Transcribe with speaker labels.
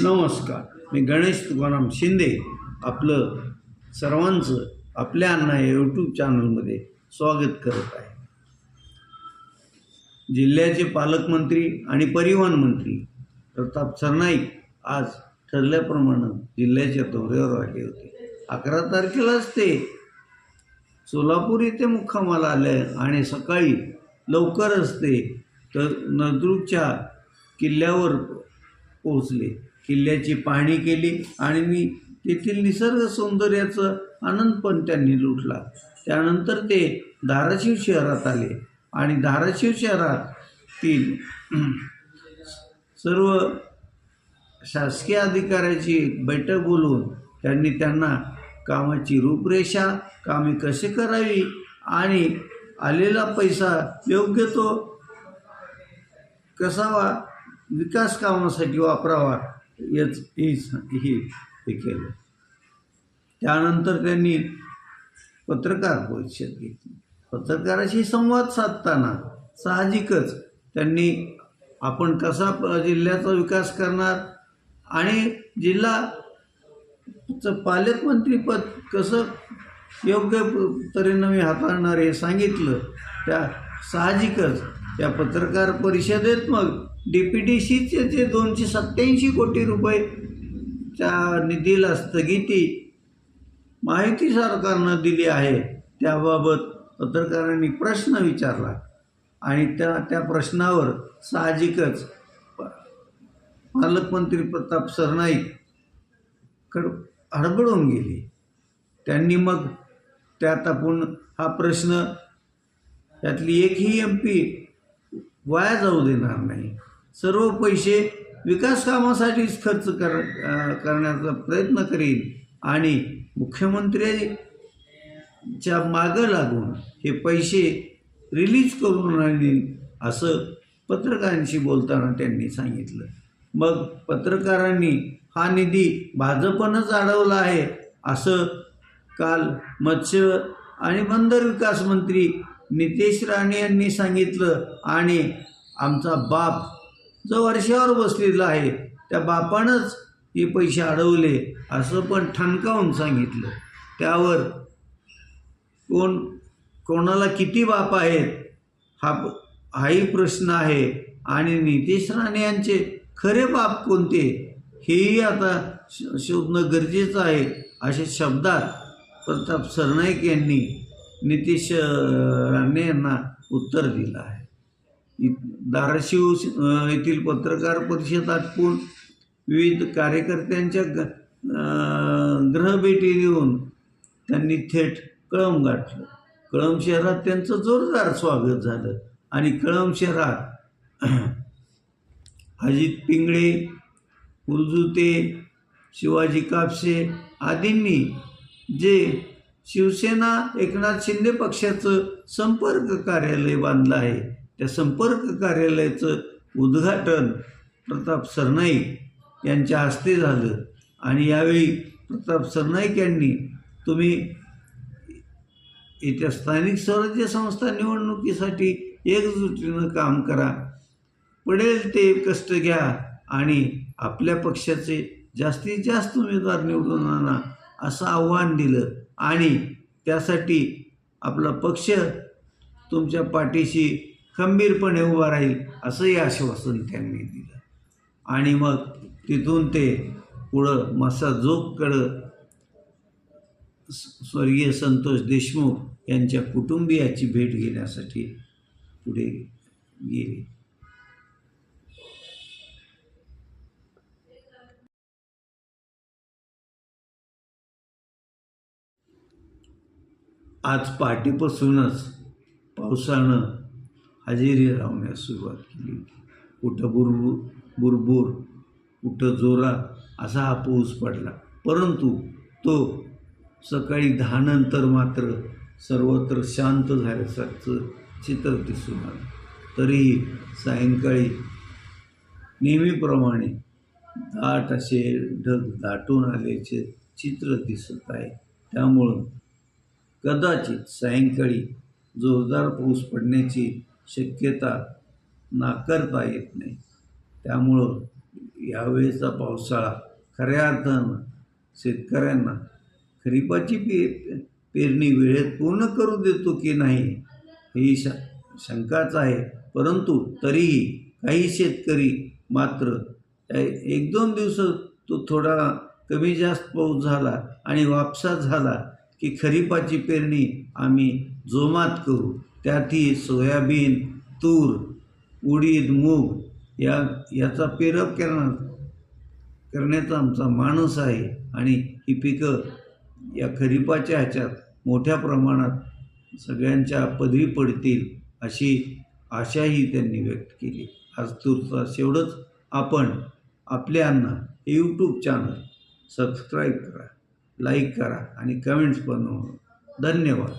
Speaker 1: नमस्कार. मी गणेश तुकाराम शिंदे. आपलं सर्वांचं आपल्या अण्णा या यूट्यूब चॅनलमध्ये स्वागत करत आहे. जिल्ह्याचे पालकमंत्री आणि परिवहन मंत्री प्रताप सरनाईक आज ठरल्याप्रमाणे जिल्ह्याच्या दौऱ्यावर आले होते. अकरा तारखेलाच ते सोलापूर येथे मुक्कामाला आले आणि सकाळी लवकरच ते तर नळदुर्गच्या किल्ल्यावर पोहोचले. किल्ल्याची पाहणी केली आणि मी तेथील निसर्ग सौंदर्याचं आनंद पण त्यांनी लुटला. त्यानंतर ते धाराशिव शहरात आले आणि धाराशिव शहरातील सर्व शासकीय अधिकाऱ्याची बैठक बोलवून त्यांनी त्यांना कामाची रूपरेषा कामे कशी करावी आणि आलेला पैसा योग्य तो कसावा विकास कामासाठी वापरावा याच ही हे हे केलं. त्यानंतर त्यांनी पत्रकार परिषद घेतली. पत्रकाराशी संवाद साधताना साहजिकच त्यांनी आपण कसा प- जिल्ह्याचा विकास करणार आणि जिल्हाचं पालकमंत्रीपद कसं योग्य तऱ्हेनं मी हाताळणार हे सांगितलं. त्या साहजिकच या पत्रकार परिषदेत मग डी पी डी सीचे जे दोनशे सत्त्याऐंशी कोटी रुपयेच्या निधीला स्थगिती माहिती सरकारनं दिली आहे त्याबाबत पत्रकारांनी प्रश्न विचारला. आणि त्या त्या प्रश्नावर साहजिकच पालकमंत्री प्रताप सरनाईक कड हडबडून गेले. त्यांनी मग त्यात आपण हा प्रश्न त्यातली एकही एम पी वाया जाऊ देणार नाही. सर्व पैसे विकास कामासाठीच खर्च कर करण्याचा प्रयत्न करीन आणि मुख्यमंत्र्यांच्या मागं लागून हे पैसे रिलीज करून आणीन असं पत्रकारांशी बोलताना त्यांनी सांगितलं. मग पत्रकारांनी हा निधी भाजपनंच अडवला आहे असं काल मत्स्य आणि बंदर विकास मंत्री नितेश राणे यांनी सांगितलं आणि आमचा बाप जो वर्षावर बसलेला आहे त्या बापानंच हे पैसे अडवले असं पण ठणकावून सांगितलं. त्यावर कोण कोणाला किती बाप आहेत हा हाही प्रश्न आहे. आणि नितेश राणे यांचे खरे बाप कोणते हेही आता श- शोधणं गरजेचं आहे अशा शब्दात प्रताप सरनाईक यांनी नितीश राणे यांना उत्तर दिलं आहे. धाराशिव येथील पत्रकार परिषद पण विविध कार्यकर्त्यांच्या ग ग्रहभेटी देऊन त्यांनी थेट कळम गाठलं. कळम शहरात त्यांचं जोरदार स्वागत झालं आणि कळम शहरात अजित पिंगळे उर्जुते शिवाजी कापसे आदींनी जे शिवसेना एकनाथ शिंदे पक्षाचं संपर्क कार्यालय बांधलं आहे. त्या संपर्क कार्यालयाचं उद्घाटन प्रताप सरनाईक यांच्या हस्ते झालं. आणि यावेळी प्रताप सरनाईक यांनी तुम्ही येत्या स्थानिक स्वराज्य संस्था निवडणुकीसाठी एकजुटीनं काम करा. पडेल ते कष्ट घ्या आणि आपल्या पक्षाचे जास्तीत जास्त उमेदवार निवडून आणा असं आव्हान दिलं. आणि त्यासाठी आपला पक्ष तुमच्या पाठीशी खंबीरपणे उभा राहील असंही आश्वासन त्यांनी दिलं. आणि मग तिथून ते पुढं मसाजोगकडं स- स्वर्गीय संतोष देशमुख यांच्या कुटुंबियाची भेट घेण्यासाठी पुढे गेले. आज पहाटेपासूनच पावसानं हजेरी लावण्यास सुरुवात केली कुठं बुरबुर बुरबुर कुठं जोरात असा हा पाऊस पडला. परंतु तो सकाळी दहानंतर मात्र सर्वत्र शांत झाल्यासारखं चित्र दिसून आलं. तरीही सायंकाळी नेहमीप्रमाणे दाट असे ढग दाटून आल्याचे चित्र दिसत आहे. त्यामुळं कदाचित सायंकाळी जोरदार पाऊस पडण्याची शक्यता नाकारता येत नाही. त्यामुळं यावेळेचा पावसाळा खऱ्या अर्थानं शेतकऱ्यांना खरीपाची पे पेरणी वेळेत पूर्ण करू देतो की नाही ही श शंकाच आहे. परंतु तरीही काही शेतकरी मात्र एक दोन दिवस तो थोडा कमी जास्त पाऊस झाला आणि वापसा झाला की खरीपाची पेरणी आम्ही जोमात करू. त्यातही सोयाबीन तूर उडीद मूग या याचा पेरप करणार करण्याचा आमचा माणूस आहे. आणि ही पिकं या खरीपाच्या ह्याच्यात मोठ्या प्रमाणात सगळ्यांच्या पदवी पडतील अशी आशाही त्यांनी व्यक्त केली. आज तुर्तास शेवटच आपण आपल्यांना हे यूट्यूब चॅनल सबस्क्राईब करा. लाईक करा आणि कमेंट्स बनवून. धन्यवाद.